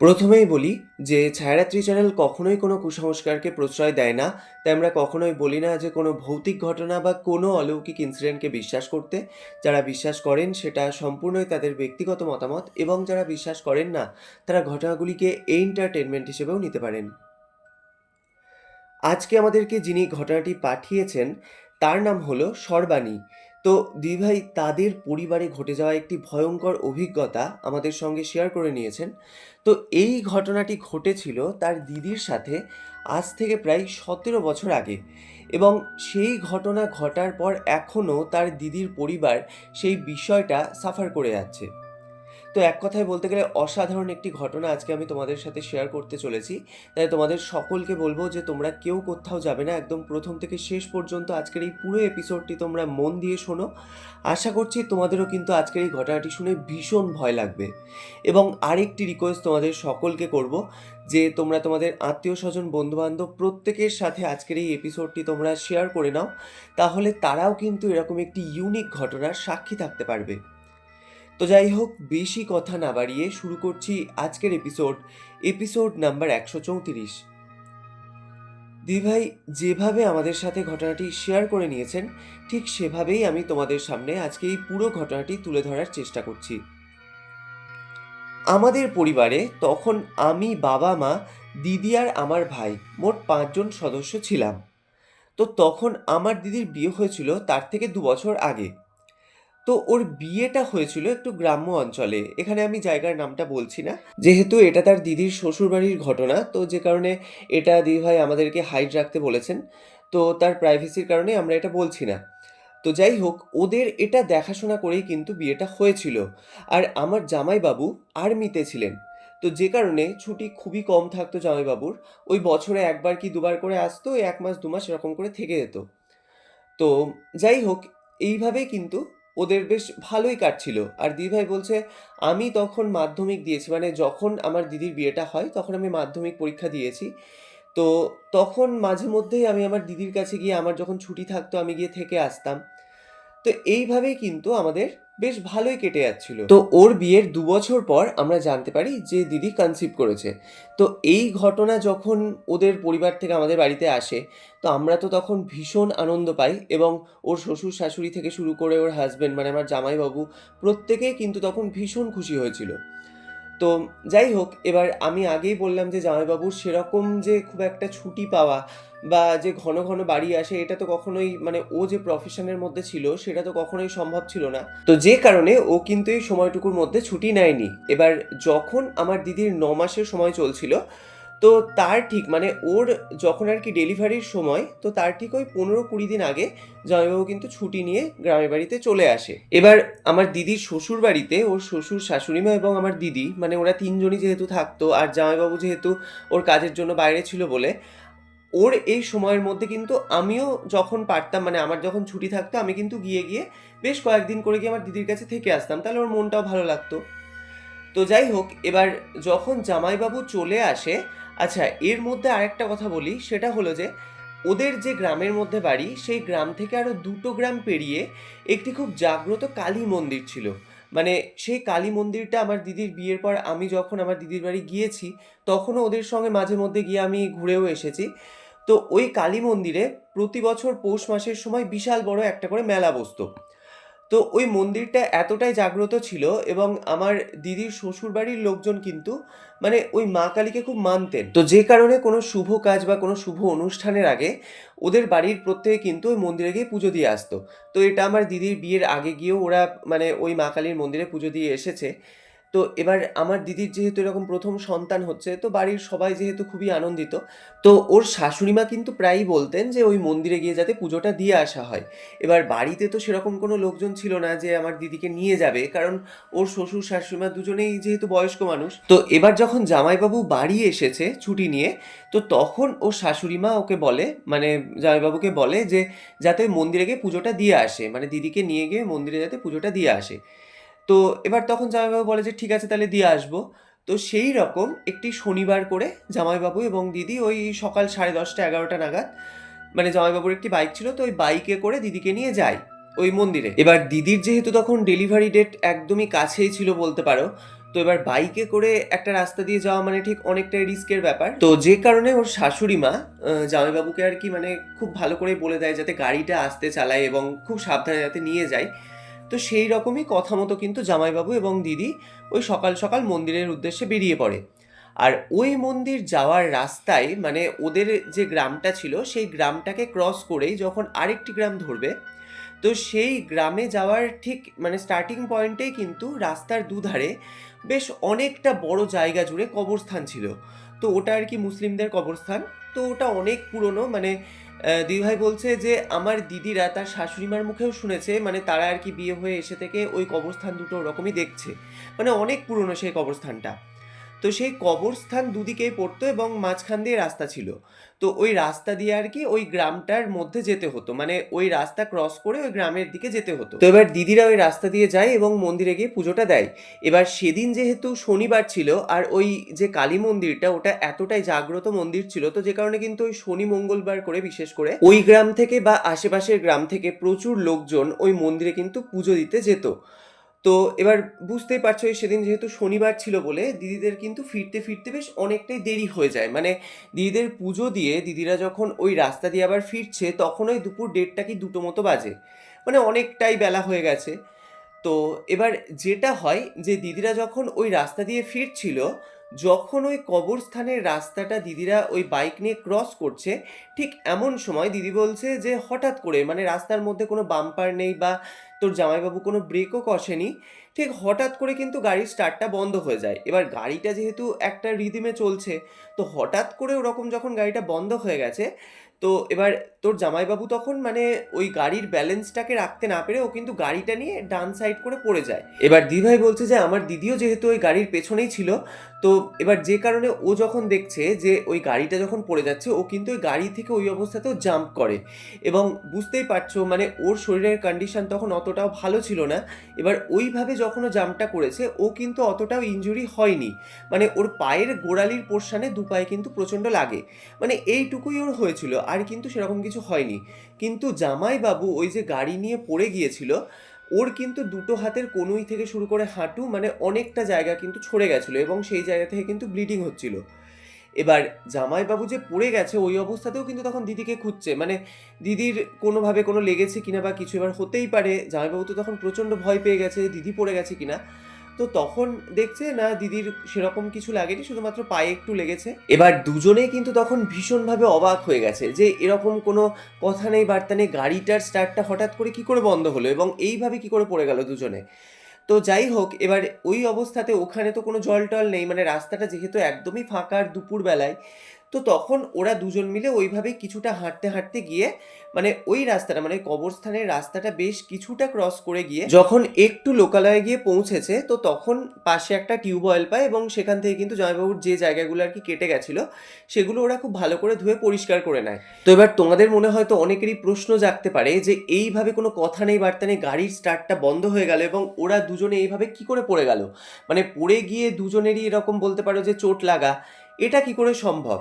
প্রথমেই বলি যে ছায়ারাত্রি চ্যানেল কখনোই কোনো কুসংস্কারকে প্রশ্রয় দেয় না, তাই আমরা কখনোই বলি না যে কোনো ভৌতিক ঘটনা বা কোনো অলৌকিক ইনসিডেন্টকে বিশ্বাস করতে। যারা বিশ্বাস করেন সেটা সম্পূর্ণই তাদের ব্যক্তিগত মতামত এবং যারা বিশ্বাস করেন না, তারা ঘটনাগুলিকে এন্টারটেনমেন্ট হিসেবেও নিতে পারেন। আজকে আমাদেরকে যিনি ঘটনাটি পাঠিয়েছেন, তার নাম হলো সর্বাণী। তো দুই ভাই, তাদের পরিবারে ঘটে যাওয়া একটি ভয়ঙ্কর অভিজ্ঞতা আমাদের সঙ্গে শেয়ার করে নিয়েছেন। তো এই ঘটনাটি ঘটেছিল তার দিদির সাথে আজ থেকে প্রায় সতেরো বছর আগে এবং সেই ঘটনা ঘটার পর এখনও তার দিদির পরিবার সেই বিষয়টা সাফার করে যাচ্ছে। তো এক কথায় বলতে গেলে অসাধারণ একটি ঘটনা আজকে আমি তোমাদের সাথে শেয়ার করতে চলেছি। তাই তোমাদের সকলকে বলব যে তোমরা কেউ কোথাও যাবে না, একদম প্রথম থেকে শেষ পর্যন্ত আজকের এই পুরো এপিসোডটি তোমরা মন দিয়ে শোনো। আশা করছি তোমাদেরও কিন্তু আজকের এই ঘটনাটি শুনে ভীষণ ভয় লাগবে। এবং আরেকটি রিকোয়েস্ট তোমাদের সকলকে করব যে তোমরা তোমাদের আত্মীয় স্বজন বন্ধুবান্ধব প্রত্যেকের সাথে আজকের এই এপিসোডটি তোমরা শেয়ার করে নাও। তাহলে তারাও কিন্তু এরকম একটি ইউনিক ঘটনার সাক্ষী থাকতে পারবে। তো যাই হোক বেশি কথা না বাড়িয়ে শুরু করছি আজকের এপিসোড এপিসোড নাম্বার একশো চৌত্রিশ। দিভাই, যেভাবে আমাদের সাথে ঘটনাটি শেয়ার করে নিয়েছেন, ঠিক সেভাবেই আমি তোমাদের সামনে আজকে এই পুরো ঘটনাটি তুলে ধরার চেষ্টা করছি। আমাদের পরিবারে তখন আমি বাবা মা, দিদি আর আমার ভাই মোট পাঁচজন সদস্য ছিলাম। তো তখন আমার দিদির বিয়ে হয়েছিল তার থেকে দু বছর আগে। তো ওর বিয়েটা হয়েছিল একটু গ্রাম্য অঞ্চলে। এখানে আমি জায়গার নামটা বলছি না। যেহেতু এটা তার দিদির শ্বশুরবাড়ির ঘটনা, তো যে কারণে এটা দিদিভাই আমাদেরকে হাইড রাখতে বলেছেন। তো তার প্রাইভেসির কারণে আমরা এটা বলছি না। তো যাই হোক, ওদের এটা দেখাশোনা করেই কিন্তু বিয়েটা হয়েছিল। আর আমার জামাইবাবু আর্মিতে ছিলেন। তো যে কারণে ছুটি খুবই কম থাকতো জামাইবাবুর। ওই বছরে একবার কি দুবার করে আসতো এক মাস, দু মাস এরকম করে থেকে যেত। তো যাই হোক, এইভাবেই কিন্তু ওদের বেশ ভালোই কাটছিল। আর দিদিভাই বলছে, আমি তখন মাধ্যমিক দিয়েছি মানে যখন আমার দিদির বিয়েটা হয়, তখন আমি মাধ্যমিক পরীক্ষা দিয়েছি। তো তখন মাঝে মধ্যেই আমি আমার দিদির কাছে গিয়ে, আমার যখন ছুটি থাকতো, আমি গিয়ে থেকে আসতাম। তো এইভাবেই কিন্তু আমাদের বেশ ভালোই কেটে যাচ্ছিল। তো ওর বিয়ের দু বছর পর আমরা জানতে পারি যে দিদি কনসিভ করেছে। তো এই ঘটনা যখন ওদের পরিবার থেকে আমাদের বাড়িতে আসে, তো আমরা তো তখন ভীষণ আনন্দ পাই এবং ওর শ্বশুর শাশুড়ি থেকে শুরু করে ওর হাজব্যান্ড মানে আমার জামাইবাবু প্রত্যেকেই কিন্তু তখন ভীষণ খুশি হয়েছিল। তো যাই হোক, এবার আমি আগেই বললাম যে জামাইবাবুর সেরকম যে খুব একটা ছুটি পাওয়া বা যে ঘন ঘন বাড়ি আসে, এটা তো কখনোই মানে ও যে প্রফেশনের মধ্যে ছিল, সেটা তো কখনোই সম্ভব ছিল না। তো যে কারণে ও কিন্তু এই সময়টুকুর মধ্যে ছুটি নেয়নি। এবার যখন আমার দিদির ন মাসের সময় চলছিল, তো তার ঠিক মানে ওর যখন আর কি ডেলিভারির সময়, তো তার ঠিক ওই পনেরো কুড়ি দিন আগে জামাইবাবু কিন্তু ছুটি নিয়ে গ্রামের বাড়িতে চলে আসে। এবার আমার দিদির শ্বশুর বাড়িতে ওর শ্বশুর শাশুড়িমা এবং আমার দিদি মানে ওরা তিনজনই যেহেতু থাকতো, আর জামাইবাবু যেহেতু ওর কাজের জন্য বাইরে ছিল বলে ওর এই সময়ের মধ্যে কিন্তু আমিও যখন পারতাম মানে আমার যখন ছুটি থাকতো, আমি কিন্তু গিয়ে গিয়ে বেশ কয়েকদিন করে গিয়ে আমার দিদির কাছে থেকে আসতাম। তাহলে ওর মনটাও ভালো লাগতো। তো যাই হোক, এবার যখন জামাইবাবু চলে আসে আচ্ছা এর মধ্যে আরেকটা কথা বলি, সেটা হলো যে, ওদের যে গ্রামের মধ্যে বাড়ি, সেই গ্রাম থেকে আরও দুটো গ্রাম পেরিয়ে একটি খুব জাগ্রত কালী মন্দির ছিল। মানে সেই কালী মন্দিরটা আমার দিদির বিয়ের পর আমি যখন আমার দিদির বাড়ি গিয়েছি, তখনও ওদের সঙ্গে মাঝে মধ্যে গিয়ে আমি ঘুরেও এসেছি। তো ওই কালী মন্দিরে প্রতি বছর পৌষ মাসের সময় বিশাল বড় একটা করে মেলা বসতো। তো ওই মন্দিরটা এতটাই জাগ্রত ছিল এবং আমার দিদির শ্বশুর বাড়ির লোকজন কিন্তু মানে ওই মা কালীকে খুব মানতেন। তো যে কারণে কোনো শুভ কাজ বা কোনো শুভ অনুষ্ঠানের আগে ওদের বাড়ির প্রত্যেকে কিন্তু ওই মন্দিরে গিয়ে পুজো দিয়ে আসতো। তো এটা আমার দিদির বিয়ের আগে গিয়েও ওরা মানে ওই মা কালীর মন্দিরে পুজো দিয়ে এসেছে। তো এবার আমার দিদির যেহেতু এরকম প্রথম সন্তান হচ্ছে, তো বাড়ির সবাই যেহেতু খুবই আনন্দিত, তো ওর শাশুড়িমা কিন্তু প্রায়ই বলতেন যে ওই মন্দিরে গিয়ে যাতে পুজোটা দিয়ে আসা হয়। এবার বাড়িতে তো সেরকম কোনো লোকজন ছিল না যে আমার দিদিকে নিয়ে যাবে, কারণ ওর শ্বশুর, শাশুড়িমা দুজনেই যেহেতু বয়স্ক মানুষ। তো এবার যখন জামাইবাবু বাড়ি এসেছে ছুটি নিয়ে, তো তখন ওর শাশুড়িমা ওকে বলে মানে জামাইবাবুকে বলে যে যাতে মন্দিরে গিয়ে পুজোটা দিয়ে আসে মানে দিদিকে নিয়ে গিয়ে মন্দিরে যাতে পুজোটা দিয়ে আসে। তো এবার তখন জামাইবাবু বলে যে, ঠিক আছে, তাহলে দিয়ে আসব। তো সেই রকম একটি শনিবার করে জামাইবাবু এবং দিদি ওই সকাল সাড়ে দশটা, এগারোটা নাগাদ মানে জামাইবাবুর একটি বাইক ছিল, তো ওই বাইকে করে দিদিকে নিয়ে যায় ওই মন্দিরে। এবার দিদির যেহেতু তখন ডেলিভারি ডেট একদমই কাছেই ছিল বলতে পারো, তো এবার বাইকে করে একটা রাস্তা দিয়ে যাওয়া মানে ঠিক অনেকটাই রিস্কের ব্যাপার। তো যে কারণে ওর শাশুড়ি মা জামাইবাবুকে আর কি মানে খুব ভালো করে বলে দেয় যাতে গাড়িটা আসতে চালায় এবং খুব সাবধানে যাতে নিয়ে যায়। তো সেই রকমই কথা মতো কিন্তু জামাইবাবু এবং দিদি ওই সকাল সকাল মন্দিরের উদ্দেশ্যে বেরিয়ে পড়ে। আর ওই মন্দির যাওয়ার রাস্তায় মানে ওদের যে গ্রামটা ছিল, সেই গ্রামটাকে ক্রস করেই যখন আরেকটি গ্রাম ধরবে, তো সেই গ্রামে যাওয়ার ঠিক মানে স্টার্টিং পয়েন্টেই কিন্তু রাস্তার দুধারে বেশ অনেকটা বড় জায়গা জুড়ে কবরস্থান ছিল। তো ওটা আর কি মুসলিমদের কবরস্থান। তো ওটা অনেক পুরনো মানে আহ, দিদিভাই বলছে যে আমার দিদিরা তার শাশুড়িমার মুখেও শুনেছে মানে তারা আর কি বিয়ে হয়ে এসে থেকে ওই কবরস্থান দুটো ওরকমই দেখছে। মানে অনেক পুরনো সেই কবরস্থানটা। তো সেই কবরস্থান দুদিকেই পড়তো এবং মাঝখান দিয়ে রাস্তা ছিল। তো ওই রাস্তা দিয়ে আর কি ওই গ্রামটার মধ্যে যেতে হতো। মানে ওই রাস্তা ক্রস করে ওই গ্রামের দিকে যেতে হতো। তো এবার দিদিরা ওই রাস্তা দিয়ে যায় এবং মন্দিরে গিয়ে পুজোটা দেয়। এবার সেদিন যেহেতু শনিবার ছিল আর ওই যে কালী মন্দিরটা ওটা এতটাই জাগ্রত মন্দির ছিল তো যে কারণে কিন্তু ওই শনি মঙ্গলবার করে বিশেষ করে ওই গ্রাম থেকে বা আশেপাশের গ্রাম থেকে প্রচুর লোকজন ওই মন্দিরে কিন্তু পুজো দিতে যেত। তো এবার বুঝতেই পারছ সেদিন যেহেতু শনিবার ছিল বলে, দিদিদের কিন্তু ফিরতে ফিরতে বেশ অনেকটাই দেরি হয়ে যায়। মানে দিদিদের পুজো দিয়ে দিদিরা যখন ওই রাস্তা দিয়ে আবার ফিরছে তখন ওই দুপুর ডেটটা কি দুটো মতো বাজে। মানে অনেকটাই বেলা হয়ে গেছে। তো এবার যেটা হয় যে, দিদিরা যখন ওই রাস্তা দিয়ে ফিরছিল যখন ওই কবরস্থানের রাস্তাটা দিদিরা ওই বাইক নিয়ে ক্রস করছে, ঠিক এমন সময় দিদি বলছে যে, হঠাৎ করে মানে রাস্তার মধ্যে কোনো বাম্পার নেই বা তোর জামাইবাবু কোনো ব্রেকও কষেনি, ঠিক হঠাৎ করে কিন্তু গাড়ির স্টার্টটা বন্ধ হয়ে যায়। এবার গাড়িটা যেহেতু একটা রিদিমে চলছে, তো হঠাৎ করে ওরকম যখন গাড়িটা বন্ধ হয়ে গেছে, তো এবার তোর জামাইবাবু তখন মানে ওই গাড়ির ব্যালেন্সটাকে রাখতে না পেরে ও কিন্তু গাড়িটা নিয়ে ডান সাইড করে পড়ে যায়। এবার দিদিভাই বলছে যে, আমার দিদিও যেহেতু ওই গাড়ির পেছনেই ছিল, তো এবার যে কারণে ও যখন দেখছে যে ওই গাড়িটা যখন পড়ে যাচ্ছে, ও কিন্তু ওই গাড়ি থেকে ওই অবস্থাতেও জাম্প করে। এবং বুঝতেই পারছ মানে ওর শরীরের কন্ডিশন তখন অতটাও ভালো ছিল না। এবার ওইভাবে যখন ও জাম্পটা করেছে, ও কিন্তু অতটাও ইনজুরি হয়নি। মানে ওর পায়ের গোড়ালির পোর্শানে দু পায়ে কিন্তু প্রচণ্ড লাগে। মানে এইটুকুই ওর হয়েছিল। আর কিন্তু সেরকম কিছু হয়নি। কিন্তু জামাইবাবু ওই যে গাড়ি নিয়ে পড়ে গিয়েছিল, ওর কিন্তু দুটো হাতের কনুই থেকে শুরু করে হাঁটু মানে অনেকটা জায়গা কিন্তু ছড়ে গেছিল এবং সেই জায়গা থেকে কিন্তু ব্লিডিং হচ্ছিল। এবার জামাইবাবু যে পড়ে গেছে, ওই অবস্থাতেও কিন্তু তখন দিদিকে খুঁজছে মানে দিদির কোনোভাবে কোনো লেগেছে কিনা বা কিছু এবার হতেই পারে। জামাইবাবু তো তখন প্রচণ্ড ভয় পেয়ে গেছে, দিদি পড়ে গেছে কিনা। তো তখন দেখছে, না, দিদির সেরকম কিছু লাগেনি, শুধুমাত্র পায়ে একটু লেগেছে। এবার দুজনেই কিন্তু তখন ভীষণভাবে অবাক হয়ে গেছে যে, এরকম কোনো কথা নেই, বার্তা নেই, গাড়িটার স্টার্টটা হঠাৎ করে কি করে বন্ধ হলো এবং এইভাবে কি করে পড়ে গেল দুজনে। তো যাই হোক, এবার ওই অবস্থাতে ওখানে তো কোনো জল টল নেই মানে রাস্তাটা যেহেতু একদমই ফাঁকা আর দুপুরবেলায় তো তখন ওরা দুজন মিলে ওইভাবে কিছুটা হাঁটতে হাঁটতে গিয়ে মানে ওই রাস্তাটা মানে কবরস্থানের রাস্তাটা বেশ কিছুটা ক্রস করে গিয়ে যখন একটু লোকালয়ে গিয়ে পৌঁছেছে, তো তখন পাশে একটা টিউবওয়েল পায় এবং সেখান থেকে কিন্তু জয়বাবুর যে জায়গাগুলো আর কি কেটে গেছিল, সেগুলো ওরা খুব ভালো করে ধুয়ে পরিষ্কার করে নেয়। তো এবার তোমাদের মনে হয়তো অনেকেরই প্রশ্ন জাগতে পারে যে এইভাবে কোনো কথা নেই, বার্তা নেই, গাড়ির স্টার্টটা বন্ধ হয়ে গেল এবং ওরা দুজনে এইভাবে কি করে পড়ে গেল? মানে পড়ে গিয়ে দুজনেরই এরকম বলতে পারো যে চোট লাগা, এটা কি করে সম্ভব?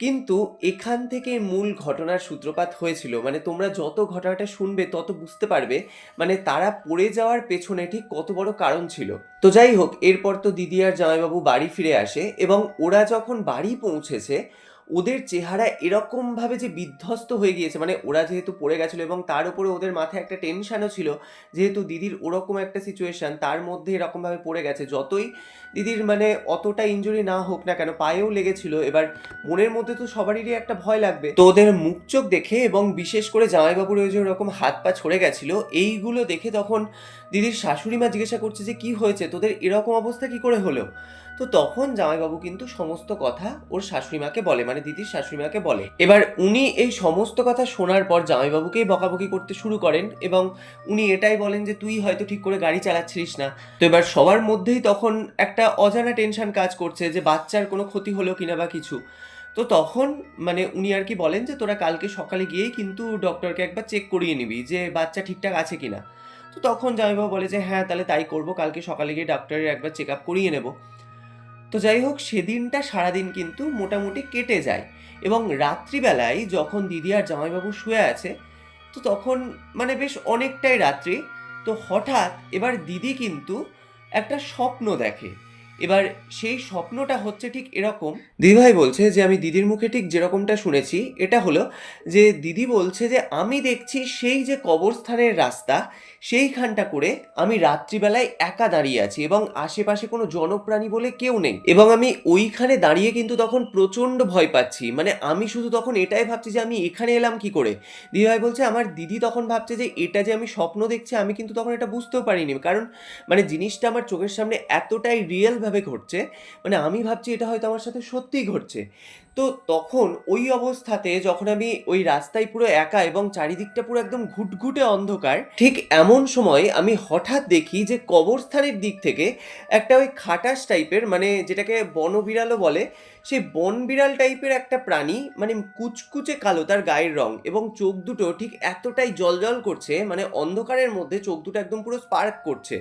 কিন্তু এখান থেকে মূল ঘটনার সূত্রপাত হয়েছিল মানে তোমরা যত ঘটনাটা শুনবে, তত বুঝতে পারবে মানে তারা পড়ে যাওয়ার পেছনে ঠিক কত বড় কারণ ছিল। তো যাই হোক, এরপর তো দিদি আর জামাইবাবু বাড়ি ফিরে আসে এবং ওরা যখন বাড়ি পৌঁছেছে ওদের চেহারা এরকমভাবে যে বিধ্বস্ত হয়ে গিয়েছে মানে ওরা যেহেতু পড়ে গেছিল এবং তার উপরে ওদের মাথায় একটা টেনশানও ছিল, যেহেতু দিদির ওরকম একটা সিচুয়েশন তার মধ্যে এরকমভাবে পড়ে গেছে। যতই দিদির মানে অতটা ইনজুরি না হোক না কেন, পায়েও লেগেছিল, এবার মনের মধ্যে তো সবারই একটা ভয় লাগবে। তো ওদের মুখ চোখ দেখে এবং বিশেষ করে জামাইবাবুর ওই যে ওরকম হাত পা ছড়ে গেছিল, এইগুলো দেখে তখন দিদির শাশুড়ি মা জিজ্ঞাসা করছে যে, কি হয়েছে? তোদের এরকম অবস্থা কি করে হলো? তো তখন জামাইবাবু কিন্তু সমস্ত কথা ওর শাশুড়ি মাকে বলে মানে দিদির শাশুড়ি মাকে বলে। এবার উনি এই সমস্ত কথা শোনার পর জামাইবাবুকেই বকাবকি করতে শুরু করেন এবং উনি এটাই বলেন যে, তুই হয়তো ঠিক করে গাড়ি চালাচ্ছিস না। তো এবার সবার মধ্যেই তখন একটা অজানা টেনশন কাজ করছে যে, বাচ্চার কোনো ক্ষতি হলো কিনা বা কিছু। তো তখন মানে উনি আর কি বলেন যে, তোরা কালকে সকালে গিয়েই কিন্তু ডক্টরকে একবার চেক করিয়ে নিবি যে, বাচ্চা ঠিকঠাক আছে কিনা। তো তখন জামাইবাবু বলে যে হ্যাঁ তাহলে তাই করব, কালকে সকালে গিয়ে ডাক্তারের একবার চেক আপ করিয়ে নেব। তো যাই হোক, সেদিনটা সারাদিন কিন্তু মোটামুটি কেটে যায়। এবং রাত্রিবেলায় যখন দিদি আর জামাইবাবু শুয়ে আছে, তো তখন মানে বেশ অনেকটাই রাত্রি। তো হঠাৎ এবার দিদি কিন্তু একটা স্বপ্ন দেখে। এবার সেই স্বপ্নটা হচ্ছে ঠিক এরকম। দিদিভাই বলছে যে, আমি দিদির মুখে ঠিক যেরকমটা শুনেছি, এটা হলো যে, দিদি বলছে যে, আমি দেখছি সেই যে কবরস্থানের রাস্তা, সেইখানটা করে আমি রাত্রিবেলায় একা দাঁড়িয়ে আছি এবং আশেপাশে কোনো জনপ্রাণী বলে কেউ নেই। এবং আমি ওইখানে দাঁড়িয়ে কিন্তু তখন প্রচণ্ড ভয় পাচ্ছি। মানে আমি শুধু তখন এটাই ভাবছি যে, আমি এখানে এলাম কি করে? দিদিভাই বলছে, আমার দিদি তখন ভাবছে যে, এটা যে আমি স্বপ্ন দেখছি, আমি কিন্তু তখন এটা বুঝতেও পারিনি। কারণ মানে জিনিসটা আমার চোখের সামনে এতটাই রিয়েলভাবে ঘটছে মানে আমি ভাবছি এটা হয়তো আমার সাথে সত্যিই ঘটছে। তো তখন ওই অবস্থাতে যখন আমি ওই রাস্তায় পুরো একা এবং চারিদিকটা পুরো একদম ঘুটঘুটে অন্ধকার, ঠিক এমন সময় আমি হঠাৎ দেখি যে কবরস্থানের দিক থেকে একটা ওই খাটাস টাইপের মানে যেটাকে বনবিড়ালও বলে, সেই বনবিড়াল টাইপের একটা প্রাণী মানে কুচকুচে কালো, তার গায়ের রং এবং চোখ দুটো ঠিক এতটাই জলজল করছে মানে অন্ধকারের মধ্যে চোখ দুটো একদম পুরো স্পার্ক করছে।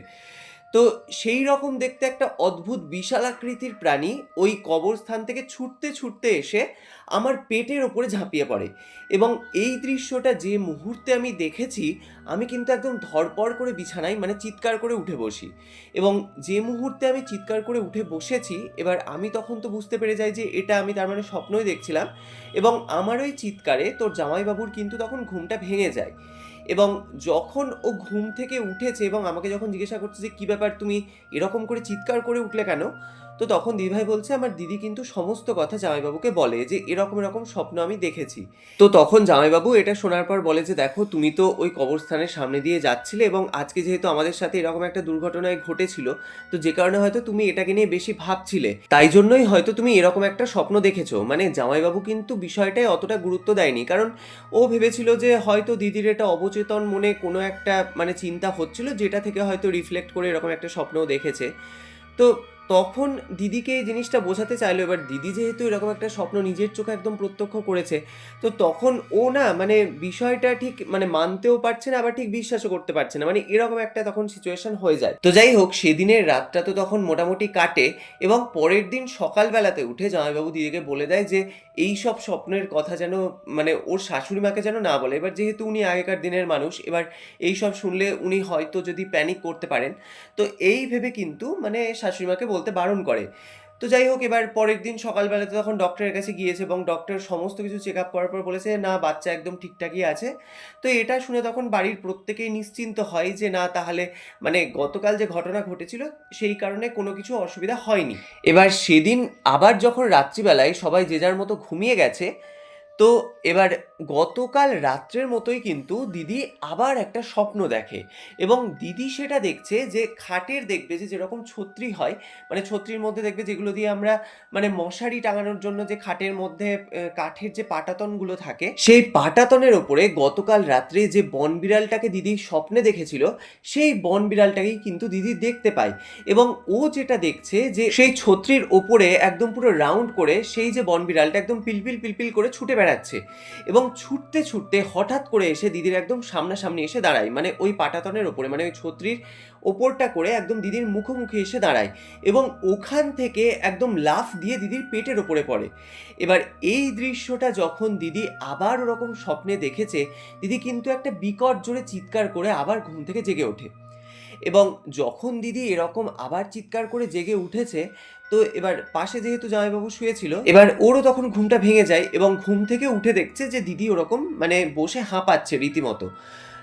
তো সেই রকম দেখতে একটা অদ্ভুত বিশাল আকৃতির প্রাণী ওই কবরস্থান থেকে ছুটতে ছুটতে এসে আমার পেটের ওপরে ঝাঁপিয়ে পড়ে। এবং এই দৃশ্যটা যে মুহূর্তে আমি দেখেছি, আমি কিন্তু একদম ধরপড় করে বিছানায় মানে চিৎকার করে উঠে বসি। এবং যে মুহূর্তে আমি চিৎকার করে উঠে বসেছি, এবার আমি তখন তো বুঝতে পেরে যাই যে এটা আমি তার মানে স্বপ্নই দেখছিলাম। এবং আমার ওই চিৎকারে তোর জামাইবাবুর কিন্তু তখন ঘুমটা ভেঙে যায়। এবং যখন ও ঘুম থেকে উঠেছে এবং আমাকে যখন জিজ্ঞাসা করছে যে, কী ব্যাপার? তুমি এরকম করে চিৎকার করে উঠলে কেন? তো তখন দিদিভাই বলছে, আমার দিদি কিন্তু সমস্ত কথা জামাইবাবুকে বলে যে, এরকম এরকম স্বপ্ন আমি দেখেছি। তো তখন জামাইবাবু এটা শোনার পর বলে যে, দেখো, তুমি তো ওই কবরস্থানের সামনে দিয়ে যাচ্ছিলে এবং আজকে যেহেতু আমাদের সাথে এরকম একটা দুর্ঘটনায় ঘটেছিল, তো যে কারণে হয়তো তুমি এটাকে নিয়ে বেশি ভাবছিলে। তাই জন্যই হয়তো তুমি এরকম একটা স্বপ্ন দেখেছ। মানে জামাইবাবু কিন্তু বিষয়টায় অতটা গুরুত্ব দেয়নি, কারণ ও ভেবেছিল যে, হয়তো দিদির এটা অবচেতন মনে কোনো একটা মানে চিন্তা হচ্ছিল, যেটা থেকে হয়তো রিফ্লেক্ট করে এরকম একটা স্বপ্নও দেখেছে। তো তখন দিদিকে এই জিনিসটা বোঝাতে চাইলো, এবার দিদি যেহেতু এরকম একটা স্বপ্ন নিজের চোখে একদম প্রত্যক্ষ করেছে, তো তখন ও না মানে বিষয়টা ঠিক মানে মানতেও পারছে না, আবার ঠিক বিশ্বাসও করতে পারছে না মানে এরকম একটা তখন সিচুয়েশন হয়ে যায়। তো যাই হোক, সেদিনের রাতটা তো তখন মোটামুটি কাটে এবং পরের দিন সকালবেলাতে উঠে জামাইবাবু দিদিকে বলে দেয় যে, এই সব স্বপ্নের কথা যেন মানে ওর শাশুড়ি মাকে যেন না বলে। এবার যেহেতু উনি আগেকার দিনের মানুষ, এবার এই সব শুনলে উনি হয়তো যদি প্যানিক করতে পারেন। তো এই ভেবে কিন্তু মানে শাশুড়ি মাকে বলতে বারণ করে। তো যাই হোক, এবার পরের দিন সকালবেলাতে তখন ডক্টরের কাছে গিয়েছে এবং ডক্টর সমস্ত কিছু চেক আপ করার পর বলেছে, না, বাচ্চা একদম ঠিকঠাকই আছে। তো এটা শুনে তখন বাড়ির প্রত্যেকেই নিশ্চিন্ত হয় যে, না, তাহলে মানে গতকাল যে ঘটনা ঘটেছিল, সেই কারণে কোনো কিছু অসুবিধা হয়নি। এবার সেদিন আবার যখন রাত্রিবেলায় সবাই যে যার মতো ঘুমিয়ে গেছে তো এবার গতকাল রাত্রের মতোই কিন্তু দিদি আবার একটা স্বপ্ন দেখে এবং দিদি সেটা দেখছে যে খাটের দেখবে যে যেরকম ছত্রি হয় মানে ছত্রির মধ্যে দেখবে যেগুলো দিয়ে আমরা মানে মশারি টাঙানোর জন্য যে খাটের মধ্যে কাঠের যে পাটাতনগুলো থাকে, সেই পাটাতনের ওপরে গতকাল রাত্রে যে বন বিড়ালটাকে দিদি স্বপ্নে দেখেছিল, সেই বন বিড়ালটাকেই কিন্তু দিদি দেখতে পায় এবং ও যেটা দেখছে যে সেই ছত্রির ওপরে একদম পুরো রাউন্ড করে সেই যে বন বিড়ালটা একদম পিলপিল পিলপিল করে ছুটে বেড়াচ্ছে। এবং ছুটতে ছুটতে হঠাৎ করে এসে দিদির একদম সামনাসামনি এসে দাঁড়ায়। মানে ওই পাটাতনের ওপরে মানে ওই ছত্রির ওপরটা করে একদম দিদির মুখোমুখি এসে দাঁড়ায় এবং ওখান থেকে একদম লাফ দিয়ে দিদির পেটের ওপরে পড়ে। এবার এই দৃশ্যটা যখন দিদি আবার ওরকম স্বপ্নে দেখেছে, দিদি কিন্তু একটা বিকট জোরে চিৎকার করে আবার ঘুম থেকে জেগে ওঠে। এবং যখন দিদি এরকম আবার চিৎকার করে জেগে উঠেছে তো এবার পাশে যেহেতু জামাইবাবু শুয়েছিল, এবার ওরও তখন ঘুমটা ভেঙে যায় এবং ঘুম থেকে উঠে দেখছে যে দিদি ওরকম মানে বসে হাঁপাচ্ছে রীতিমতো।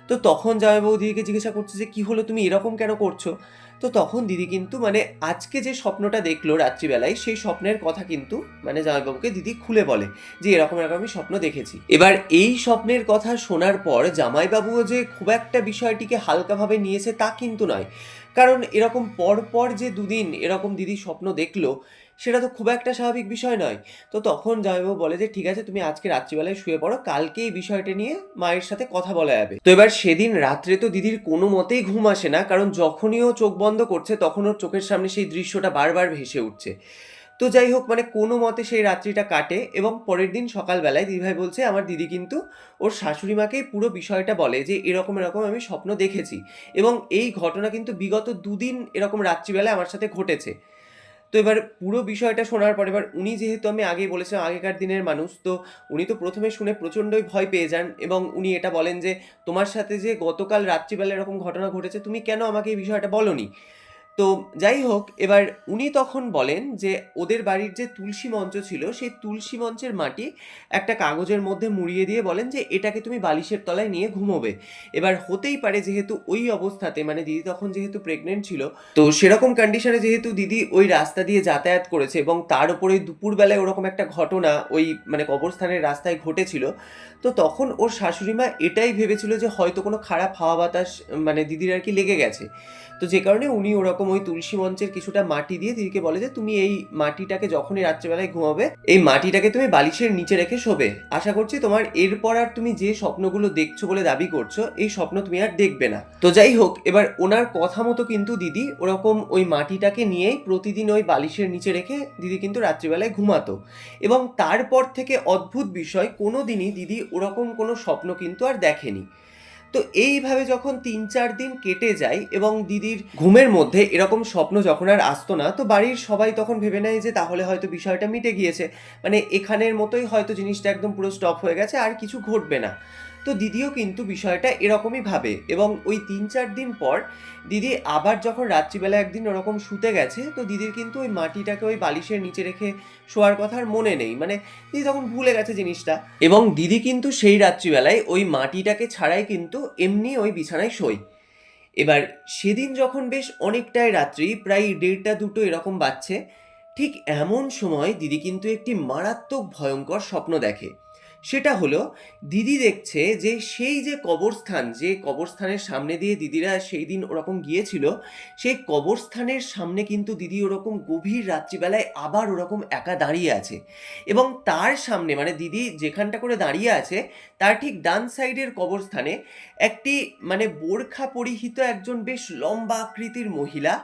তো তখন জামাইবাবু দিদিকে জিজ্ঞাসা করছে যে, কি হলো? তুমি এরকম কেন করছ? তো তখন দিদি কিন্তু মানে আজকে যে স্বপ্নটা দেখল রাত্রিবেলায়, সেই স্বপ্নের কথা কিন্তু মানে জামাইবাবুকে দিদি খুলে বলে যে, এরকম এরকম আমি স্বপ্ন দেখেছি। এবার এই স্বপ্নের কথা শোনার পর জামাইবাবুও যে খুব একটা বিষয়টিকে হালকাভাবে নিয়েছে তা কিন্তু নয়। কারণ এরকম পর পর যে দুদিন এরকম দিদি স্বপ্ন দেখল, সেটা তো খুব একটা স্বাভাবিক বিষয় নয়। তো তখন জামাইবাবু বলে যে, ঠিক আছে, তুমি আজকে রাত্রিবেলায় শুয়ে পড়ো কালকে এই বিষয়টা নিয়ে মায়ের সাথে কথা বলা যাবে। তো এবার সেদিন রাত্রে তো দিদির কোনো মতেই ঘুম আসে না, কারণ যখনই ও চোখ বন্ধ করছে, তখন ওর চোখের সামনে সেই দৃশ্যটা বারবার ভেসে উঠছে। তো যাই হোক মানে কোনো মতে সেই রাত্রিটা কাটে এবং পরের দিন সকালবেলায় দিদিভাই বলছে, আমার দিদি কিন্তু ওর শাশুড়ি মাকেই পুরো বিষয়টা বলে যে, এরকম এরকম আমি স্বপ্ন দেখেছি এবং এই ঘটনা কিন্তু বিগত দুদিন এরকম রাত্রিবেলায় আমার সাথে ঘটেছে। তো এবার পুরো বিষয়টা শোনার পর এবার উনি যেহেতু আমি আগেই বলেছিলাম, আগেকার দিনের মানুষ, তো উনি তো প্রথমে শুনে প্রচণ্ডই ভয় পেয়ে যান এবং উনি এটা বলেন যে, তোমার সাথে যে গতকাল রাত্রিবেলা এরকম ঘটনা ঘটেছে, তুমি কেন আমাকে এই বিষয়টা বলনি? তো যাই হোক, এবার উনি তখন বলেন যে ওদের বাড়ির যে তুলসী মঞ্চ ছিল, সেই তুলসী মঞ্চের মাটি একটা কাগজের মধ্যে মুড়িয়ে দিয়ে বলেন যে এটাকে তুমি বালিশের তলায় নিয়ে ঘুমোবে। এবার হতেই পারে যেহেতু ওই অবস্থাতে মানে দিদি তখন যেহেতু প্রেগনেন্ট ছিল, তো সেরকম কন্ডিশনে যেহেতু দিদি ওই রাস্তা দিয়ে যাতায়াত করেছে এবং তার উপরে দুপুরবেলায় ওরকম একটা ঘটনা ওই মানে কবরস্থানের রাস্তায় ঘটেছিল, তো তখন ওর শাশুড়ি মা এটাই ভেবেছিল যে হয়তো কোনো খারাপ হাওয়া বাতাস মানে দিদির আর কি লেগে গেছে। তো যে কারণে উনি ওরকম ওই তুলসী মঞ্চের কিছুটা মাটি দিয়ে দিদিকে বলে যে, তুমি এই মাটিটাকে যখনই রাত্রেবেলায় ঘুমাবে, এই মাটিটাকে তুমি বালিশের নিচে রেখে শোবে। আশা করছি তোমার এরপর আর তুমি যে স্বপ্নগুলো দেখছ বলে দাবি করছ, এই স্বপ্ন তুমি আর দেখবে না। তো যাই হোক, এবার ওনার কথা মতো কিন্তু দিদি ওরকম ওই মাটিটাকে নিয়েই প্রতিদিন ওই বালিশের নিচে রেখে দিদি কিন্তু রাত্রিবেলায় ঘুমাতো। এবং তারপর থেকে অদ্ভুত বিষয় কোনো দিনই দিদি ওরকম কোনো স্বপ্ন কিন্তু আর দেখেনি। তো এইভাবে যখন তিন চার দিন কেটে যায় এবং দিদির ঘুমের মধ্যে এরকম স্বপ্ন যখন আর আসতো না, তো বাড়ির সবাই তখন ভেবে নেয় যে তাহলে হয়তো বিষয়টা মিটে গিয়েছে। মানে এখানের মতোই হয়তো জিনিসটা একদম পুরো স্টপ হয়ে গেছে, আর কিছু ঘটবে না। তো দিদিও কিন্তু বিষয়টা এরকমই ভাবে এবং ওই তিন চার দিন পর দিদি আবার যখন রাত্রিবেলা একদিন ওরকম শুতে গেছে, তো দিদির কিন্তু ওই মাটিটাকে ওই বালিশের নিচে রেখে শোয়ার কথা আর মনে নেই। মানে দিদি তখন ভুলে গেছে জিনিসটা। এবং দিদি কিন্তু সেই রাত্রিবেলায় ওই মাটিটাকে ছাড়াই কিন্তু এমনি ওই বিছানায় শোয়। এবার সেদিন যখন বেশ অনেকটাই রাত্রি, প্রায় দেড়টা দুটো এরকম বাজছে, ঠিক এমন সময় দিদি কিন্তু একটি মারাত্মক ভয়ঙ্কর স্বপ্ন দেখে। সেটা হলো, দিদি দেখছে যে সেই যে কবরস্থান, যে কবরস্থানের সামনে দিয়ে দিদিরা সেই দিন ওরকম গিয়েছিল, সেই কবরস্থানের সামনে কিন্তু দিদি ওরকম গভীর রাত্রিবেলায় আবার ওরকম একা দাঁড়িয়ে আছে। এবং তার সামনে মানে দিদি যেখানটা করে দাঁড়িয়ে আছে, তার ঠিক ডান সাইডের কবরস্থানে একটি মানে বোরখা পরিহিত একজন বেশ লম্বা আকৃতির মহিলা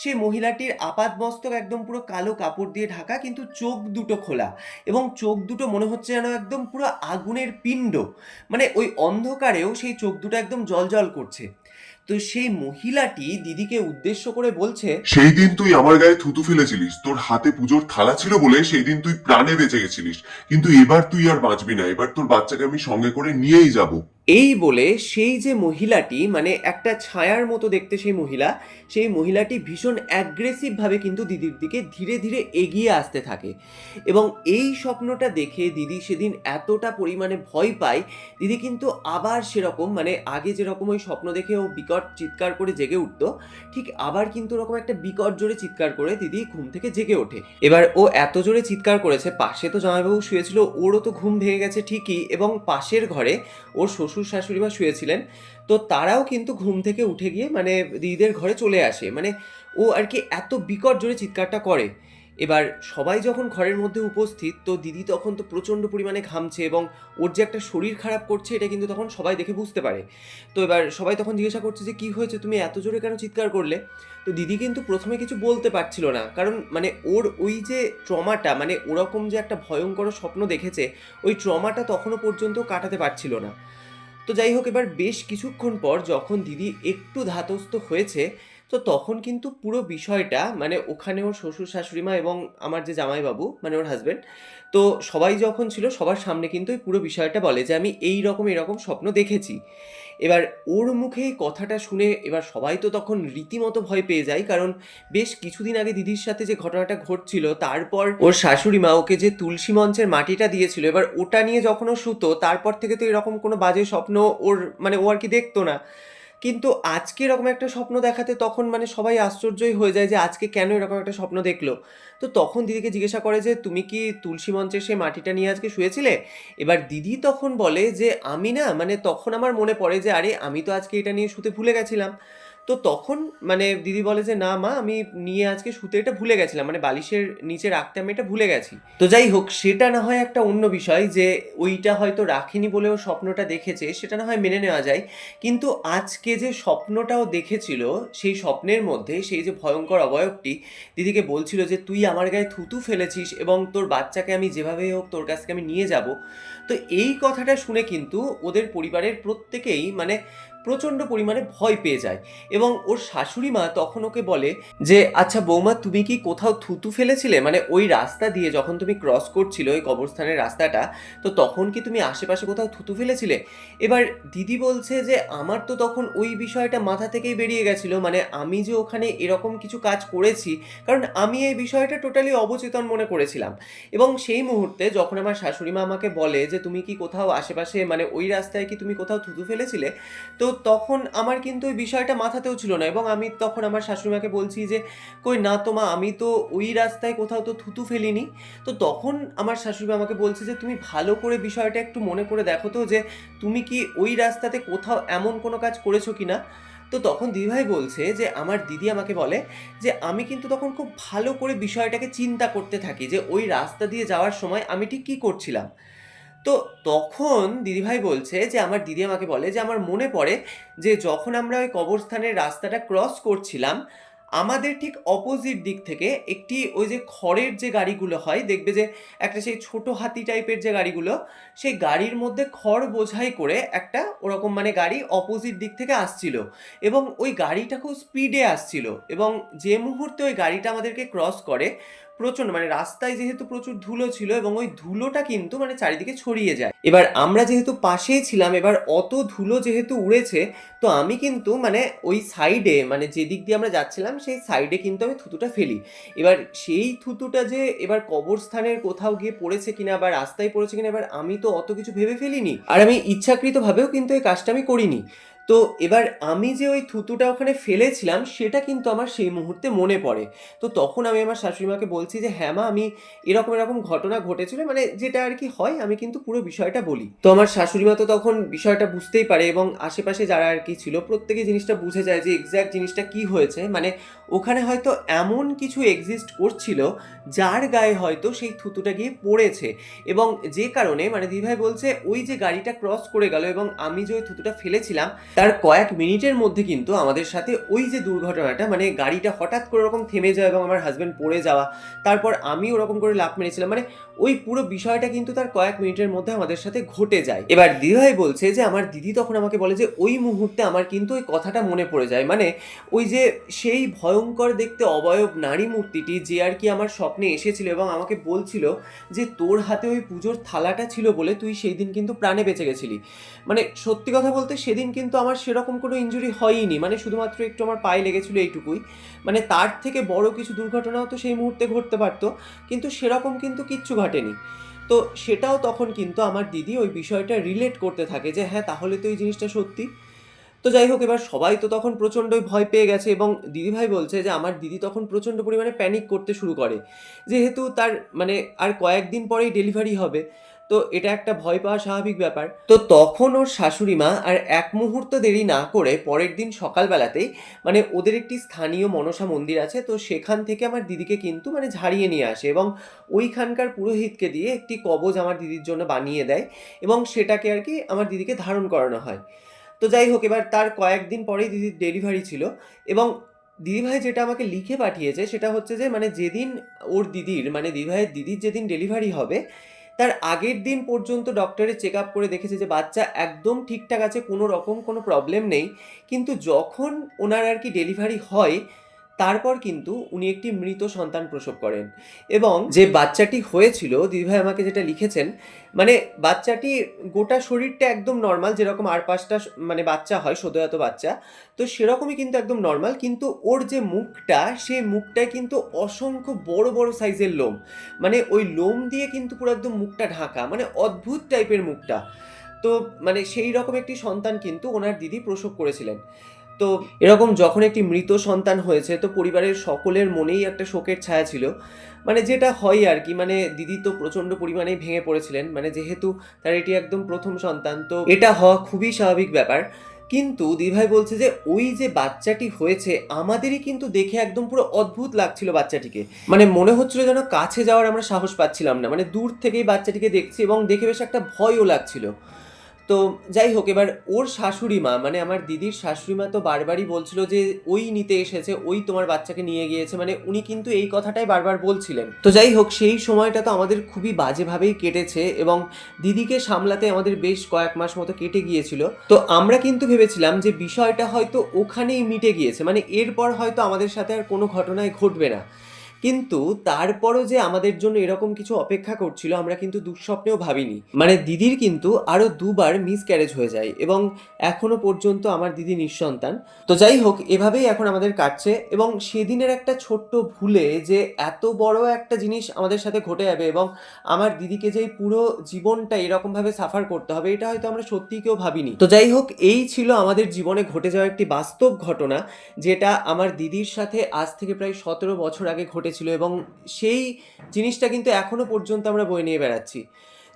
সেই মহিলাটির আপাদমস্তক একদম পুরো কালো কাপড় দিয়ে ঢাকা, কিন্তু চোখ দুটো খোলা। এবং চোখ দুটো মনে হচ্ছে যেন একদম পুরো আগুনের পিণ্ড। মানে ওই অন্ধকারেও সেই চোখ দুটো একদম জল করছে। তো সেই মহিলাটি দিদিকে উদ্দেশ্য করে বলছে, সেই দিন তুই আমার গায়ে থুতু ফেলেছিলিস, তোর হাতে পুজোর থালা ছিল বলে সেই দিন তুই প্রাণে বেঁচে গেছিলিস। কিন্তু এবার তুই আর বাঁচবি না, এবার তোর বাচ্চাকে আমি সঙ্গে করে নিয়েই যাব। এই বলে সেই যে মহিলাটি মানে একটা ছায়ার মতো দেখতে সেই মহিলা, সেই মহিলাটি ভীষণ অ্যাগ্রেসিভভাবে কিন্তু দিদির দিকে ধীরে ধীরে এগিয়ে আসতে থাকে। এবং এই স্বপ্নটা দেখে দিদি সেদিন এতটা পরিমাণে ভয় পায়, দিদি কিন্তু আবার সেরকম মানে আগে যেরকম ওই স্বপ্ন দেখে ও বিকট চিৎকার করে জেগে উঠতো, ঠিক আবার কিন্তু ওরকম একটা বিকট জোরে চিৎকার করে দিদি ঘুম থেকে জেগে ওঠে। এবার ও এত জোরে চিৎকার করেছে, পাশে তো জামাইবাবু শুয়েছিল, ওরও তো ঘুম ভেঙে গেছে ঠিকই, এবং পাশের ঘরে ওর শ্বশুর শাশুড়ি বা শুয়েছিলেন, তো তারাও কিন্তু ঘুম থেকে উঠে গিয়ে মানে দিদিদের ঘরে চলে আসে। মানে ও আর কি এত বিকট জোরে চিৎকারটা করে। এবার সবাই যখন ঘরের মধ্যে উপস্থিত, তো দিদি তখন তো প্রচণ্ড পরিমাণে ঘামছে এবং ওর যে একটা শরীর খারাপ করছে, এটা কিন্তু তখন সবাই দেখে বুঝতে পারে। তো এবার সবাই তখন জিজ্ঞাসা করছে যে, কী হয়েছে? তুমি এত জোরে কেন চিৎকার করলে? তো দিদি কিন্তু প্রথমে কিছু বলতে পারছিল না। কারণ মানে ওর ওই যে ট্রমাটা মানে ওরকম যে একটা ভয়ঙ্কর স্বপ্ন দেখেছে, ওই ট্রমাটা তখনও পর্যন্ত কাটাতে পারছিল না। তো যাই হোক, এবার বেশ কিছুক্ষণ পর যখন দিদি একটু ধাতস্থ হয়েছে, তো তখন কিন্তু পুরো বিষয়টা মানে ওখানে ওর শ্বশুর শাশুড়িমা এবং আমার যে জামাইবাবু মানে ওর হাজব্যান্ড তো সবাই যখন ছিল, সবার সামনে কিন্তু এই পুরো বিষয়টা বলে যে, আমি এই রকম, এরকম স্বপ্ন দেখেছি। এবার ওর মুখে কথাটা শুনে এবার সবাই তো তখন রীতিমতো ভয় পেয়ে যায়, কারণ বেশ কিছুদিন আগে দিদির সাথে যে ঘটনাটা ঘটছিল, তারপর ওর শাশুড়ি মা ওকে যে তুলসী মঞ্চের মাটিটা দিয়েছিল, এবার ওটা নিয়ে যখন ও শুতো, তারপর থেকে তো এরকম কোনো বাজে স্বপ্ন ওর মানে ও আর কি দেখতো না। কিন্তু আজকে এরকম একটা স্বপ্ন দেখাতে তখন মানে সবাই আশ্চর্যই হয়ে যায় যে আজকে কেন এরকম একটা স্বপ্ন দেখল। তো তখন দিদিকে জিজ্ঞাসা করে যে, তুমি কি তুলসী মঞ্চে সেই মাটিটা নিয়ে আজকে শুয়েছিলে? এবার দিদি তখন বলে যে, আমি না মানে তখন আমার মনে পড়ে যে, আরে, আমি তো আজকে এটা নিয়ে শুতে ভুলে গেছিলাম। তো তখন মানে দিদি বলে যে, না মা, আমি নিয়ে আজকে শুতে এটা ভুলে গেছিলাম মানে বালিশের নিচে রাখতে আমি এটা ভুলে গেছি। তো যাই হোক, সেটা না হয় একটা অন্য বিষয় যে, ওইটা হয়তো রাখিনি বলেও স্বপ্নটা দেখেছে, সেটা না হয় মেনে নেওয়া যায়। কিন্তু আজকে যে স্বপ্নটাও দেখেছিল, সেই স্বপ্নের মধ্যে সেই যে ভয়ঙ্কর অবয়বটি, দিদিকে বলছিল যে, তুই আমার গায়ে থুতু ফেলেছিস এবং তোর বাচ্চাকে আমি যেভাবেই হোক তোর কাছকে আমি নিয়ে যাব। তো এই কথাটা শুনে কিন্তু ওদের পরিবারের প্রত্যেকেই মানে প্রচণ্ড পরিমাণে ভয় পেয়ে যায় এবং ওর শাশুড়ি মা তখন ওকে বলে যে আচ্ছা বৌমা, তুমি কি কোথাও থুতু ফেলেছিলে? মানে ওই রাস্তা দিয়ে যখন তুমি ক্রস করছিলে, ওই কবরস্থানের রাস্তাটা, তো তখন কি তুমি আশেপাশে কোথাও থুতু ফেলেছিলে? এবার দিদি বলছে যে, আমার তো তখন ওই বিষয়টা মাথা থেকেই বেরিয়ে গেছিল। মানে আমি যে ওখানে এরকম কিছু কাজ করেছি, কারণ আমি এই বিষয়টা টোটালি অবচেতন মনে করেছিলাম। এবং সেই মুহূর্তে যখন আমার শাশুড়ি মা আমাকে বলে যে, তুমি কি কোথাও আশেপাশে মানে ওই রাস্তায় কি তুমি কোথাও থুতু ফেলেছিলে? তো তখন আমার কিন্তু ওই বিষয়টা মাথাতেও ছিল না এবং আমি তখন আমার শাশুড়ি মাকে বলছি যে, কই না তো মা, আমি তো ওই রাস্তায় কোথাও তো থুতু ফেলিনি। তো তখন আমার শাশুড়ি আমাকে বলছে যে, তুমি ভালো করে বিষয়টা একটু মনে করে দেখো তো যে, তুমি কি ওই রাস্তাতে কোথাও এমন কোনো কাজ করেছ কি না তো তখন দিদিভাই বলছে যে, আমার দিদি আমাকে বলে যে, আমি কিন্তু তখন খুব ভালো করে বিষয়টাকে চিন্তা করতে থাকি যে, ওই রাস্তা দিয়ে যাওয়ার সময় আমি ঠিক কী করছিলাম? তো তখন দিদিভাই বলছে যে, আমার দিদি আমাকে বলে যে, আমার মনে পড়ে যে, যখন আমরা ওই কবরস্থানের রাস্তাটা ক্রস করছিলাম, আমাদের ঠিক অপোজিট দিক থেকে একটি ওই যে খড়ের যে গাড়িগুলো হয়, দেখবে যে একটা সেই ছোট হাতি টাইপের যে গাড়িগুলো, সেই গাড়ির মধ্যে খড় বোঝাই করে একটা ওরকম মানে গাড়ি অপোজিট দিক থেকে আসছিল এবং ওই গাড়িটা খুব স্পিডে আসছিল এবং যে মুহূর্তে ওই গাড়িটা আমাদেরকে ক্রস করে প্রচণ্ড মানে রাস্তায় যেহেতু প্রচুর ধুলো ছিল এবং ওই ধুলোটা কিন্তু মানে চারিদিকে ছড়িয়ে যায়। এবার আমরা যেহেতু পাশেই ছিলাম, এবার অত ধুলো যেহেতু উড়েছে, তো আমি কিন্তু মানে ওই সাইডে মানে যে দিক দিয়ে আমরা যাচ্ছিলাম, সেই সাইডে কিন্তু আমি থুতুটা ফেলি। এবার সেই থুতুটা যে এবার কবরস্থানের কোথাও গিয়ে পড়েছে কিনা বা রাস্তায় পড়েছে কিনা, এবার আমি তো অত কিছু ভেবে ফেলিনি। আর আমি ইচ্ছাকৃতভাবেও কিন্তু এই কাজটা আমি করিনি। তো এবার আমি যে ওই থুতুটা ওখানে ফেলেছিলাম, সেটা কিন্তু আমার সেই মুহূর্তে মনে পড়ে। তো তখন আমি আমার শাশুড়িমাকে বলছি যে হ্যাঁ মা, আমি এরকম এরকম ঘটনা ঘটেছিল। মানে যেটা আর কি হয়, আমি কিন্তু পুরো বিষয়টা বলি। তো আমার শাশুড়িমা তো তখন বিষয়টা বুঝতেই পারে এবং আশেপাশে যারা আর কি ছিল প্রত্যেকে জিনিসটা বুঝে যায় যে এক্স্যাক্ট জিনিসটা কি হয়েছে। মানে ওখানে হয়তো এমন কিছু এক্সিস্ট করছিল, যার গায়ে হয়তো সেই থুতুটা গিয়ে পড়েছে। এবং যে কারণে মানে দিভাই বলছে, ওই যে গাড়িটা ক্রস করে গেল এবং আমি যে ওই থুতুটা ফেলেছিলাম তার কয়েক মিনিটের মধ্যে কিন্তু আমাদের সাথে ওই যে দুর্ঘটনাটা মানে গাড়িটা হঠাৎ করে ওরকম থেমে যাওয়া এবং আমার হাজব্যান্ড পড়ে যাওয়া, তারপর আমি ওরকম করে লাফ মেরেছিলাম মানে ওই পুরো বিষয়টা কিন্তু তার কয়েক মিনিটের মধ্যে আমাদের সাথে ঘটে যায়। এবার দিদিভাই বলছে যে, আমার দিদি তখন আমাকে বলে যে, ওই মুহূর্তে আমার কিন্তু ওই কথাটা মনে পড়ে যায়। মানে ওই যে সেই ভয়ঙ্কর দেখতে অবয়ব নারী মূর্তিটি যে আর কি আমার স্বপ্নে এসেছিল এবং আমাকে বলছিল যে, তোর হাতে ওই পুজোর থালাটা ছিল বলে তুই সেই দিন কিন্তু প্রাণে বেঁচে গেছিলি। মানে সত্যি কথা বলতে সেদিন কিন্তু আমার সেরকম কোনো ইঞ্জুরি হয়ইনি মানে শুধুমাত্র একটু আমার পায়ে লেগেছিল এইটুকুই। মানে তার থেকে বড় কিছু দুর্ঘটনাও তো সেই মুহূর্তে ঘটতে পারতো, কিন্তু সেরকম কিন্তু কিচ্ছু ঘটেনি। তো সেটাও তখন কিন্তু আমার দিদি ওই বিষয়টা রিলেট করতে থাকে যে হ্যাঁ তাহলে তো এই জিনিসটা সত্যি। তো যাই হোক, এবার সবাই তো তখন প্রচণ্ডই ভয় পেয়ে গেছে এবং দিদিভাই বলছে যে, আমার দিদি তখন প্রচণ্ড পরিমাণে প্যানিক করতে শুরু করে। যেহেতু তার মানে আর কয়েকদিন পরেই ডেলিভারি হবে। তো এটা একটা ভয় পাওয়া স্বাভাবিক ব্যাপার। তো তখন ওর শাশুড়ি মা আর এক মুহূর্ত দেরি না করে পরের দিন সকালবেলাতেই মানে ওদের একটি স্থানীয় মনসা মন্দির আছে, তো সেখান থেকে আমার দিদিকে কিন্তু মানে ঝাড়িয়ে নিয়ে আসে এবং ওইখানকার পুরোহিতকে দিয়ে একটি কবজ আমার দিদির জন্য বানিয়ে দেয় এবং সেটাকে আর কি আমার দিদিকে ধারণ করানো হয়। তো যাই হোক, এবার তার কয়েকদিন পরেই দিদির ডেলিভারি ছিল এবং দিদিভাই যেটা আমাকে লিখে পাঠিয়েছে সেটা হচ্ছে যে মানে যেদিন ওর দিদির মানে দিদিভাইয়ের দিদির যেদিন ডেলিভারি হবে তার আগের দিন পর্যন্ত ডক্টরে চেক আপ করে দেখেছে যে বাচ্চা একদম ঠিকঠাক আছে, কোনো রকম কোনো প্রবলেম নেই। কিন্তু যখন ওনার আর কি ডেলিভারি হয় তারপর কিন্তু উনি একটি মৃত সন্তান প্রসব করেন। এবং যে বাচ্চাটি হয়েছিল, দিদিভাই আমাকে যেটা লিখেছেন মানে বাচ্চাটি গোটা শরীরটা একদম নর্মাল যেরকম আর পাঁচটা মানে বাচ্চা হয়, সদ্যজাত বাচ্চা, তো সেরকমই কিন্তু একদম নর্মাল কিন্তু ওর যে মুখটা সেই মুখটায় কিন্তু অসংখ্য বড় বড় সাইজের লোম। মানে ওই লোম দিয়ে কিন্তু পুরো একদম মুখটা ঢাকা মানে অদ্ভুত টাইপের মুখটা। তো মানে সেই রকম একটি সন্তান কিন্তু ওনার দিদি প্রসব করেছিলেন। তো এরকম যখন একটি মৃত সন্তান হয়েছে, তো পরিবারের সকলের মনেই একটা শোকের ছায়া ছিল। মানে যেটা হয় আর কি মানে দিদি তো প্রচণ্ড পরিমাণেই ভেঙে পড়েছিলেন। মানে যেহেতু তার এটি একদম প্রথম সন্তান, তো এটা হওয়া খুবই স্বাভাবিক ব্যাপার। কিন্তু দিদিভাই বলছে যে, ওই যে বাচ্চাটি হয়েছে, আমাদেরই কিন্তু দেখে একদম পুরো অদ্ভুত লাগছিল বাচ্চাটিকে। মানে মনে হচ্ছিল যেন কাছে যাওয়ার আমরা সাহস পাচ্ছিলাম না। মানে দূর থেকেই বাচ্চাটিকে দেখছি এবং দেখে বেশ একটা ভয়ও লাগছিল। তো যাই হোক, এবার ওর শাশুড়ি মা মানে আমার দিদির শাশুড়ি মা তো বারবারই বলছিল যে ওই নিতে এসেছে, ওই তোমার বাচ্চাকে নিয়ে গিয়েছে মানে উনি কিন্তু এই কথাটাই বারবার বলছিলেন। তো যাই হোক, সেই সময়টা তো আমাদের খুবই বাজেভাবেই কেটেছে এবং দিদিকে সামলাতে আমাদের বেশ কয়েক মাস মতো কেটে গিয়েছিল। তো আমরা কিন্তু ভেবেছিলাম যে বিষয়টা হয়তো ওখানেই মিটে গিয়েছে মানে এরপর হয়তো আমাদের সাথে আর কোনো ঘটনায় ঘটবে না। কিন্তু তারপরও যে আমাদের জন্য এরকম কিছু অপেক্ষা করছিল, আমরা কিন্তু দুঃস্বপ্নেও ভাবিনি। মানে দিদির কিন্তু আরও দুবার মিস ক্যারেজ হয়ে যায় এবং এখনও পর্যন্ত আমার দিদি নিঃসন্তান। তো যাই হোক, এভাবেই এখন আমাদের কাটছে এবং সেদিনের একটা ছোট্ট ভুলে যে এত বড় একটা জিনিস আমাদের সাথে ঘটে যাবে এবং আমার দিদিকে যে পুরো জীবনটা এরকমভাবে সাফার করতে হবে, এটা হয়তো আমরা সত্যিই কেউ ভাবিনি। তো যাই হোক, এই ছিল আমাদের জীবনে ঘটে যাওয়া একটি বাস্তব ঘটনা, যেটা আমার দিদির সাথে আজ থেকে প্রায় সতেরো বছর আগে ঘটেছিল এবং সেই জিনিসটা কিন্তু এখনও পর্যন্ত আমরা বয়ে নিয়ে বেড়াচ্ছি।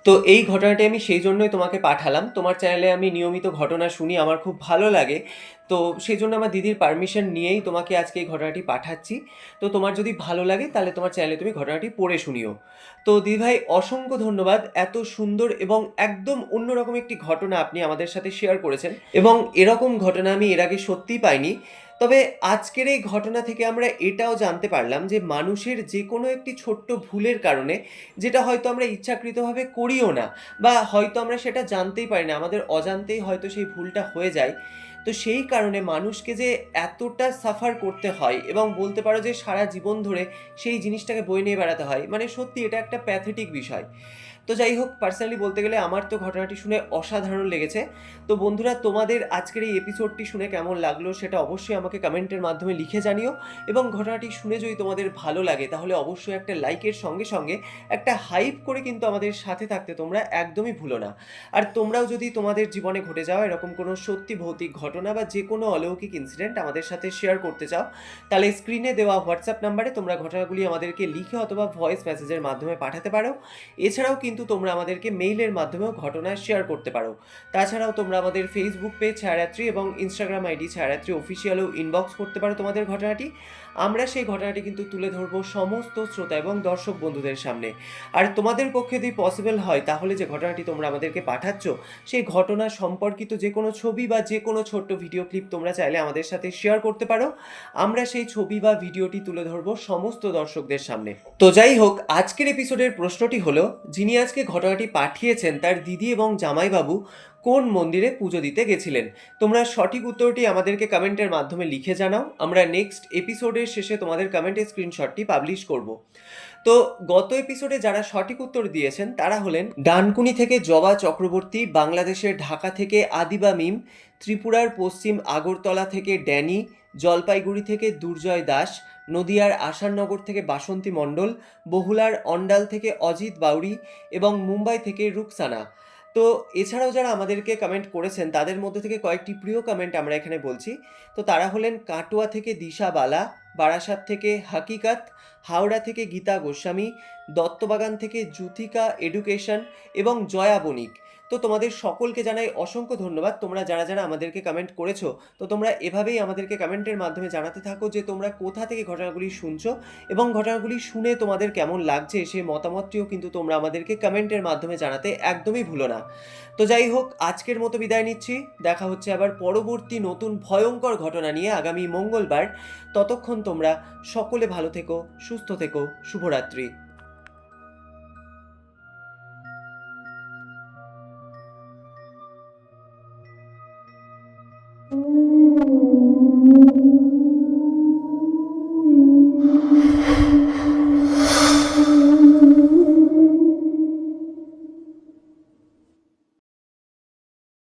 তো এই ঘটনাটি আমি সেই জন্যই তোমাকে পাঠালাম। তোমার চ্যানেলে আমি নিয়মিত ঘটনা শুনি, আমার খুব ভালো লাগে। তো সেই জন্য আমার দিদির পারমিশন নিয়েই তোমাকে আজকে এই ঘটনাটি পাঠাচ্ছি। তো তোমার যদি ভালো লাগে তাহলে তোমার চ্যানেলে তুমি ঘটনাটি পড়ে শুনিও। তো দিদিভাই অসংখ্য ধন্যবাদ। এত সুন্দর এবং একদম অন্যরকম একটি ঘটনা আপনি আমাদের সাথে শেয়ার করেছেন এবং এরকম ঘটনা আমি এর আগে সত্যিই পাইনি। তবে আজকের এই ঘটনা থেকে আমরা এটাও জানতে পারলাম যে মানুষের যে কোনো একটি ছোট্ট ভুলের কারণে যেটা হয়তো আমরা ইচ্ছাকৃতভাবে করিও না বা হয়তো আমরা সেটা জানতেই পারি না, আমাদের অজান্তেই হয়তো সেই ভুলটা হয়ে যায়। তো সেই কারণে মানুষকে যে এতটা সাফার করতে হয় এবং বলতে পারো যে সারা জীবন ধরে সেই জিনিসটাকে বয়ে নিয়ে বেড়াতে হয় মানে সত্যি এটা একটা প্যাথেটিক বিষয়। তো যাই হোক পার্সোনালি বলতে গেলে আমার তো ঘটনাটি শুনে অসাধারণ লেগেছে। তো বন্ধুরা, তোমাদের আজকের এই এপিসোডটি শুনে কেমন লাগল সেটা অবশ্যই আমাকে কমেন্টের মাধ্যমে লিখে জানিও। এবং ঘটনাটি শুনে যদি তোমাদের ভালো লাগে, তাহলে অবশ্যই একটা লাইকের সঙ্গে সঙ্গে একটা হাইপ করে কিন্তু আমাদের সাথে থাকতে তোমরা একদমই ভুলো না। আর তোমরাও যদি তোমাদের জীবনে ঘটে যাওয়া এরকম কোনো সত্যি ভৌতিক ঘটনা বা যে কোনো অলৌকিক ইনসিডেন্ট আমাদের সাথে শেয়ার করতে চাও, তাহলে স্ক্রিনে দেওয়া হোয়াটসঅ্যাপ নাম্বারে তোমরা ঘটনাগুলি আমাদেরকে লিখে অথবা ভয়েস মেসেজের মাধ্যমে পাঠাতে পারো। এছাড়াও কিন্তু তোমরা আমাদেরকে মেইলের মাধ্যমেও ঘটনা শেয়ার করতে পারো। তাছাড়াও তোমরা আমাদের ফেসবুক পেজ ছায়ারাত্রি এবং ইনস্টাগ্রাম আইডি ছায়ারাত্রি অফিসিয়ালও ইনবক্স করতে পারো তোমাদের ঘটনাটি। আমরা সেই ঘটনাটি কিন্তু তুলে ধরবো সমস্ত শ্রোতা এবং দর্শক বন্ধুদের সামনে। আর তোমাদের পক্ষে যদি পসিবল হয়, তাহলে যে ঘটনাটি তোমরা আমাদেরকে পাঠাচ্ছ, সেই ঘটনা সম্পর্কিত যে কোনো ছবি বা যে কোনো ছোট্ট ভিডিও ক্লিপ তোমরা চাইলে আমাদের সাথে শেয়ার করতে পারো। আমরা সেই ছবি বা ভিডিওটি তুলে ধরবো সমস্ত দর্শকদের সামনে। তো যাই হোক, আজকের এপিসোডের প্রশ্নটি হলো, যিনি আজকে ঘটনাটি পাঠিয়েছেন তার দিদি এবং জামাইবাবু কোন মন্দিরে পুজো দিতে গেছিলেন? তোমরা সঠিক উত্তরটি আমাদেরকে কমেন্টের মাধ্যমে লিখে জানাও। আমরা নেক্সট এপিসোডের শেষে তোমাদের কমেন্টের স্ক্রিনশটটি পাবলিশ করব। তো গত এপিসোডে যারা সঠিক উত্তর দিয়েছেন, তারা হলেন ডানকুনি থেকে জবা চক্রবর্তী, বাংলাদেশের ঢাকা থেকে আদিবা মিম, ত্রিপুরার পশ্চিম আগরতলা থেকে ড্যানি, জলপাইগুড়ি থেকে দুর্জয় দাস, নদিয়ার আশারনগর থেকে বাসন্তী মণ্ডল, বহুলার অন্ডাল থেকে অজিত বাউরি এবং মুম্বাই থেকে রুকসানা। তো এছাড়াও যারা আমাদেরকে কমেন্ট করেছেন, তাদের মধ্যে থেকে কয়েকটি প্রিয় কমেন্ট আমরা এখানে বলছি। তো তারা হলেন কাটোয়া থেকে দিশা বালা, বারাসাত থেকে হাকিকাত, হাওড়া থেকে গীতা গোস্বামী, দত্তবাগান থেকে জুথিকা এডুকেশন এবং জয়া বণিক। তো তোমাদের সকলকে জানাই অসংখ্য ধন্যবাদ। তোমরা যারা যারা আমাদেরকে কমেন্ট করেছ, তো তোমরা এভাবেই আমাদেরকে কমেন্টের মাধ্যমে জানাতে থাকো যে তোমরা কোথা থেকে ঘটনাগুলি শুনছো এবং ঘটনাগুলি শুনে তোমাদের কেমন লাগছে সেই মতামতটিও কিন্তু তোমরা আমাদেরকে কমেন্টের মাধ্যমে জানাতে একদমই ভুলো না। তো যাই হোক, আজকের মতো বিদায় নিচ্ছি। দেখা হচ্ছে আবার পরবর্তী নতুন ভয়ঙ্কর ঘটনা নিয়ে আগামী মঙ্গলবার। ততক্ষণ তোমরা সকলে ভালো থেকো, সুস্থ থেকো, শুভরাত্রি।